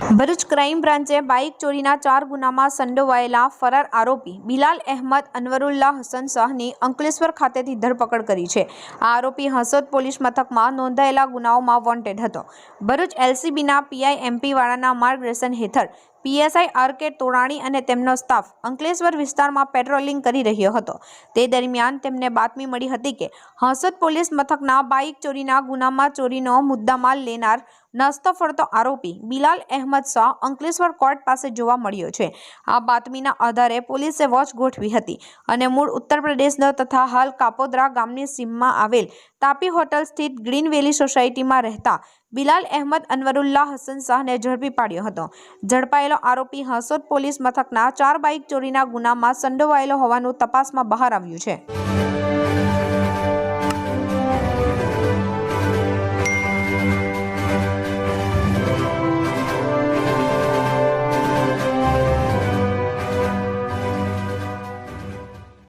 Bharuch crime બ્રાન્ચે bike ચોરીના ચાર ગુનામાં સંડોવાયેલા ફરાર આરોપી બિલાલ અહેમદ અનવરુલ્લા હસન શાહની અંકલેશ્વર ખાતેથી ધરપકડ કરી છે. આ આરોપી હસોદ પોલીસ મથકમાં નોંધાયેલા ગુનાઓમાં વોન્ટેડ હતો. ભરૂચ એલસીબીના પીઆઈ એમપી વાળાના માર્ગદર્શન હેઠળ પીએસઆઈ આર કે તોરાણી અને તેમનો સ્ટાફ અંકલેશ્વર વિસ્તારમાં પેટ્રોલિંગ કરી રહ્યો હતો. તે દરમિયાન તેમને બાતમી મળી હતી કે, હંસદ પોલીસ મથકના બાઇક ચોરીના ગુનામાં ચોરીનો મુદ્દામાલ લેનાર નાસ્તો ફરતો આરોપી બિલાલ અહેમદ શાહ અંકલેશ્વર કોર્ટ પાસે જોવા મળ્યો છે. આ બાતમીના આધારે પોલીસે વોચ ગોઠવી હતી અને મૂળ ઉત્તર પ્રદેશનો તથા હાલ કાપોદ્રા ગામની સીમમાં આવેલ તાપી હોટલ સ્થિત ગ્રીન વેલી સોસાયટીમાં રહેતા બિલાલ અહેમદ અનવરુલ્લા હસન શાહને ઝડપી પાડ્યો હતો. ઝડપાયેલો આરોપી હસોદ પોલીસ મથકના ચાર બાઇક ચોરીના ગુનામાં સંડોવાયેલો હોવાનું તપાસમાં બહાર આવ્યું છે.